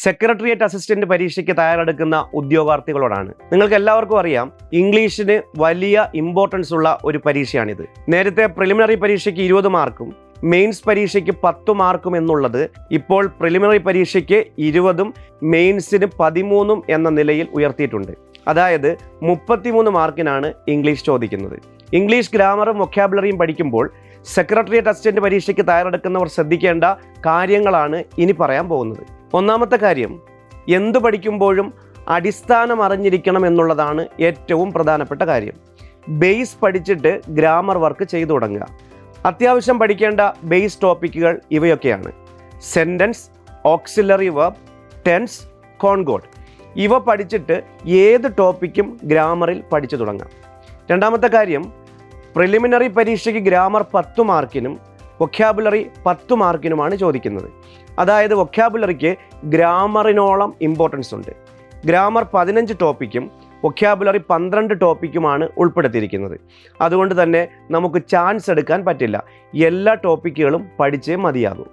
Secretariat assistant പരീക്ഷയ്ക്ക് തയ്യാറെടുക്കുന്ന ഉദ്യോഗാർത്ഥികളോടാണ്. നിങ്ങൾക്ക് എല്ലാവർക്കും അറിയാം ഇംഗ്ലീഷിന് വലിയ ഇമ്പോർട്ടൻസ് ഉള്ള ഒരു പരീക്ഷയാണിത്. നേരത്തെ പ്രിലിമിനറി പരീക്ഷയ്ക്ക് ഇരുപത് മാർക്കും മെയിൻസ് പരീക്ഷയ്ക്ക് പത്ത് മാർക്കും എന്നുള്ളത് ഇപ്പോൾ പ്രിലിമിനറി പരീക്ഷയ്ക്ക് ഇരുപതും മെയിൻസിന് പതിമൂന്നും എന്ന നിലയിൽ ഉയർത്തിയിട്ടുണ്ട്. അതായത് മുപ്പത്തിമൂന്ന് മാർക്കിനാണ് ഇംഗ്ലീഷ് ചോദിക്കുന്നത്. ഇംഗ്ലീഷ് ഗ്രാമറും വൊക്കാബുലറിയും പഠിക്കുമ്പോൾ സെക്രട്ടേറിയറ്റ് അസിസ്റ്റന്റ് പരീക്ഷയ്ക്ക് തയ്യാറെടുക്കുന്നവർ ശ്രദ്ധിക്കേണ്ട കാര്യങ്ങളാണ് ഇനി പറയാൻ പോകുന്നത്. ഒന്നാമത്തെ കാര്യം എന്തു പഠിക്കുമ്പോഴും അടിസ്ഥാനം അറിഞ്ഞിരിക്കണം എന്നുള്ളതാണ് ഏറ്റവും പ്രധാനപ്പെട്ട കാര്യം. ബേസ് പഠിച്ചിട്ട് ഗ്രാമർ വർക്ക് ചെയ്തു തുടങ്ങുക. അത്യാവശ്യം പഠിക്കേണ്ട ബേസ് ടോപ്പിക്കുകൾ ഇവയൊക്കെയാണ്. Sentence auxiliary verb tense concord ഇവ പഠിച്ചിട്ട് ഏത് ടോപ്പിക്കും ഗ്രാമറിൽ പഠിച്ചു തുടങ്ങാം. രണ്ടാമത്തെ കാര്യം പ്രിലിമിനറി പരീക്ഷയ്ക്ക് ഗ്രാമർ പത്ത് മാർക്കിനും വൊക്കാബുലറി പത്ത് മാർക്കിനുമാണ് ചോദിക്കുന്നത്. അതായത് വൊക്കാബുലറിക്ക് ഗ്രാമറിനോളം ഇമ്പോർട്ടൻസ് ഉണ്ട്. ഗ്രാമർ പതിനഞ്ച് ടോപ്പിക്കും വൊക്കാബുലറി പന്ത്രണ്ട് ടോപ്പിക്കുമാണ് ഉൾപ്പെടുത്തിയിരിക്കുന്നത്. അതുകൊണ്ട് തന്നെ നമുക്ക് ചാൻസ് എടുക്കാൻ പറ്റില്ല. എല്ലാ ടോപ്പിക്കുകളും പഠിച്ചേ മതിയാകും.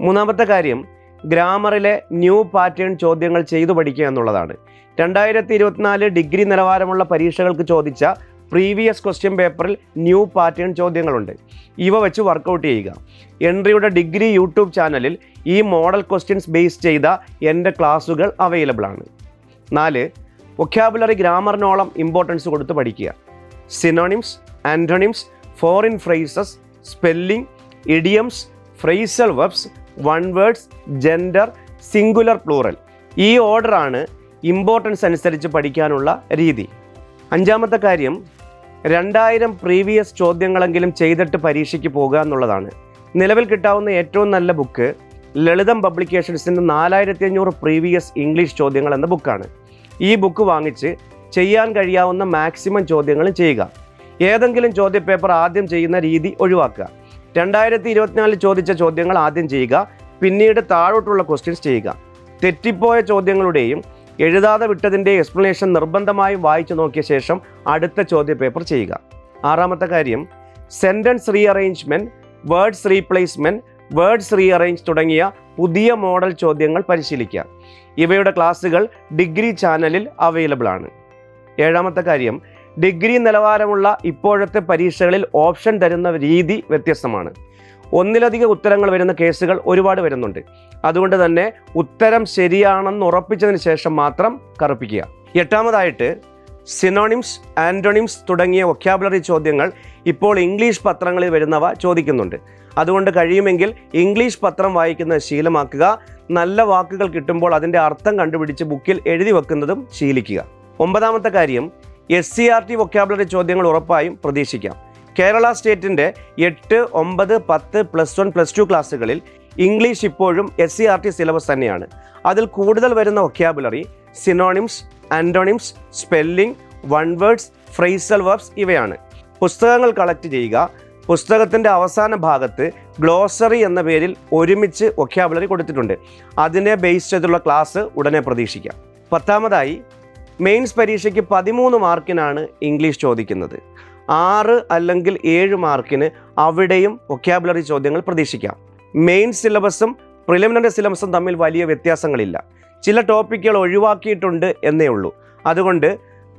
മൂന്നാമത്തെ കാര്യം ഗ്രാമറിലെ ന്യൂ പാറ്റേൺ ചോദ്യങ്ങൾ ചെയ്തു പഠിക്കുക എന്നുള്ളതാണ്. രണ്ടായിരത്തി ഇരുപത്തിനാല് ഡിഗ്രി നിലവാരമുള്ള പരീക്ഷകൾക്ക് ചോദിച്ച പ്രീവിയസ് ക്വസ്റ്റ്യൻ പേപ്പറിൽ ന്യൂ പാറ്റേൺ ചോദ്യങ്ങളുണ്ട്. ഇവ വെച്ച് വർക്കൗട്ട് ചെയ്യുക. എൻട്രിയുടെ ഡിഗ്രി യൂട്യൂബ് ചാനലിൽ ഈ മോഡൽ ക്വസ്റ്റ്യൻസ് ബേസ് ചെയ്ത എന്റെ ക്ലാസ്സുകൾ അവൈലബിൾ ആണ്. നാല് വൊക്കാബുലറി ഗ്രാമറിനോളം ഇമ്പോർട്ടൻസ് കൊടുത്ത് പഠിക്കുക. Synonyms antonyms foreign phrases spelling idioms phrasal verbs one words gender singular plural ഈ ഓർഡറാണ് ഇമ്പോർട്ടൻസ് അനുസരിച്ച് പഠിക്കാനുള്ള രീതി. അഞ്ചാമത്തെ കാര്യം രണ്ടായിരം പ്രീവിയസ് ചോദ്യങ്ങളെങ്കിലും ചെയ്തിട്ട് പരീക്ഷയ്ക്ക് പോകുക എന്നുള്ളതാണ്. നിലവിൽ കിട്ടാവുന്ന ഏറ്റവും നല്ല ബുക്ക് ലളിതം പബ്ലിക്കേഷൻസിന്റെ നാലായിരത്തി അഞ്ഞൂറ് പ്രീവിയസ് ഇംഗ്ലീഷ് ചോദ്യങ്ങൾ എന്ന ബുക്കാണ് ഈ ബുക്ക് വാങ്ങിച്ച് ചെയ്യാൻ കഴിയാവുന്ന മാക്സിമം ചോദ്യങ്ങൾ ചെയ്യുക. ഏതെങ്കിലും ചോദ്യപേപ്പർ ആദ്യം ചെയ്യുന്ന രീതി ഒഴിവാക്കുക. രണ്ടായിരത്തി ഇരുപത്തിനാലിൽ ചോദിച്ച ചോദ്യങ്ങൾ ആദ്യം ചെയ്യുക. പിന്നീട് താഴോട്ടുള്ള ക്വസ്റ്റ്യൻസ് ചെയ്യുക. തെറ്റിപ്പോയ ചോദ്യങ്ങളുടെയും എഴുതാതെ വിട്ടതിന്റെ എക്സ്പ്ലനേഷൻ നിർബന്ധമായും വായിച്ചു നോക്കിയ ശേഷം അടുത്ത ചോദ്യ പേപ്പർ ചെയ്യുക. ആറാമത്തെ കാര്യം sentence rearrangement words replacement words rearrange തുടങ്ങിയ പുതിയ മോഡൽ ചോദ്യങ്ങൾ പരിശീലിക്കുക. ഇവയുടെ ക്ലാസ്സുകൾ ഡിഗ്രി ചാനലിൽ അവൈലബിൾ ആണ്. ഏഴാമത്തെ കാര്യം ഡിഗ്രി നിലവാരമുള്ള ഇപ്പോഴത്തെ പരീക്ഷകളിൽ ഓപ്ഷൻ തരുന്ന രീതി വ്യത്യസ്തമാണ്. ഒന്നിലധികം ഉത്തരങ്ങൾ വരുന്ന കേസുകൾ ഒരുപാട് വരുന്നുണ്ട്. അതുകൊണ്ട് തന്നെ ഉത്തരം ശരിയാണെന്ന് ഉറപ്പിച്ചതിന് ശേഷം മാത്രം കറുപ്പിക്കുക. എട്ടാമതായിട്ട് സിനോണിംസ് ആന്റോണിംസ് തുടങ്ങിയ വൊക്കാബുലറി ചോദ്യങ്ങൾ ഇപ്പോൾ ഇംഗ്ലീഷ് പത്രങ്ങളിൽ വരുന്നവ ചോദിക്കുന്നുണ്ട്. അതുകൊണ്ട് കഴിയുമെങ്കിൽ ഇംഗ്ലീഷ് പത്രം വായിക്കുന്നത് ശീലമാക്കുക. നല്ല വാക്കുകൾ കിട്ടുമ്പോൾ അതിന്റെ അർത്ഥം കണ്ടുപിടിച്ച് ബുക്കിൽ എഴുതി വെക്കുന്നതും ശീലിക്കുക. ഒമ്പതാമത്തെ കാര്യം S C R T vocabulary ചോദ്യങ്ങൾ ഉറപ്പായും പ്രതീക്ഷിക്കാം. കേരള സ്റ്റേറ്റിന്റെ എട്ട് ഒമ്പത് പത്ത് പ്ലസ് വൺ പ്ലസ് ടു ക്ലാസ്സുകളിൽ ഇംഗ്ലീഷ് ഇപ്പോഴും S C R T syllabus തന്നെയാണ്. അതിൽ കൂടുതൽ വരുന്ന vocabulary synonyms antonyms spelling one words phrasal verbs ഇവയാണ്. പുസ്തകങ്ങൾ കളക്ട് ചെയ്യുക. പുസ്തകത്തിന്റെ അവസാന ഭാഗത്ത് ഗ്ലോസറി എന്ന പേരിൽ ഒരുമിച്ച് വൊക്കാബുലറി കൊടുത്തിട്ടുണ്ട്. അതിനെ ബേസ് ചെയ്തുള്ള ക്ലാസ് ഉടനെ പ്രതീക്ഷിക്കാം. പത്താമതായി മെയിൻസ് പരീക്ഷയ്ക്ക് പതിമൂന്ന് മാർക്കിനാണ് ഇംഗ്ലീഷ് ചോദിക്കുന്നത്. ആറ് അല്ലെങ്കിൽ ഏഴ് മാർക്കിന് അവിടെയും വൊക്കാബുലറി ചോദ്യങ്ങൾ പ്രതീക്ഷിക്കാം. മെയിൻ സിലബസും പ്രിലിമിനറി സിലബസും തമ്മിൽ വലിയ വ്യത്യാസങ്ങളില്ല. ചില ടോപ്പിക്കുകൾ ഒഴിവാക്കിയിട്ടുണ്ട് എന്നേ ഉള്ളൂ. അതുകൊണ്ട്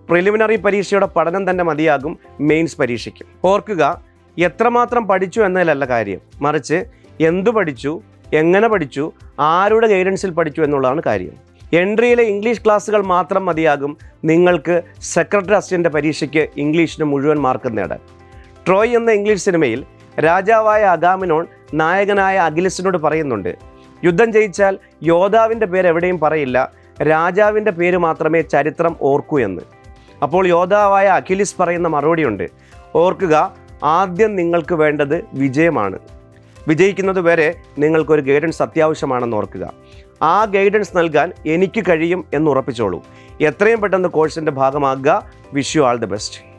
പ്രിലിമിനറി പരീക്ഷയുടെ പഠനം തന്നെ മതിയാകും മെയിൻസ് പരീക്ഷയ്ക്ക്. ഓർക്കുക എത്രമാത്രം പഠിച്ചു എന്നതിലല്ല കാര്യം. മറിച്ച് എന്തു പഠിച്ചു എങ്ങനെ പഠിച്ചു ആരുടെ ഗൈഡൻസിൽ പഠിച്ചു എന്നുള്ളതാണ് കാര്യം. എൻട്രിയിലെ ഇംഗ്ലീഷ് ക്ലാസ്സുകൾ മാത്രം മതിയാകും നിങ്ങൾക്ക് സെക്രട്ടറി അസിസ്റ്റന്റ് പരീക്ഷയ്ക്ക് ഇംഗ്ലീഷിന് മുഴുവൻ മാർക്ക് നേടാൻ. ട്രോയ് എന്ന ഇംഗ്ലീഷ് സിനിമയിൽ രാജാവായ അഗാമിനോൺ നായകനായ അഖിലസിനോട് പറയുന്നുണ്ട് യുദ്ധം ജയിച്ചാൽ യോദ്ധാവിന്റെ പേര് എവിടെയും പറയില്ല രാജാവിന്റെ പേര് മാത്രമേ ചരിത്രം ഓർക്കൂ എന്ന്. അപ്പോൾ യോദ്ധാവായ അഖിലിസ് പറയുന്ന മറുപടിയുണ്ട് ഓർക്കുക ആദ്യം നിങ്ങൾക്ക് വേണ്ടത് വിജയമാണ്. വിജയിക്കുന്നത് വരെ നിങ്ങൾക്കൊരു ഗൈഡൻസ് അത്യാവശ്യമാണെന്ന് ഓർക്കുക. ആ ഗൈഡൻസ് നൽകാൻ എനിക്ക് കഴിയും എന്ന് ഉറപ്പിച്ചോളൂ. എത്രയും പെട്ടെന്ന് കോഴ്സിന്റെ ഭാഗമാകുക. Wish you all the best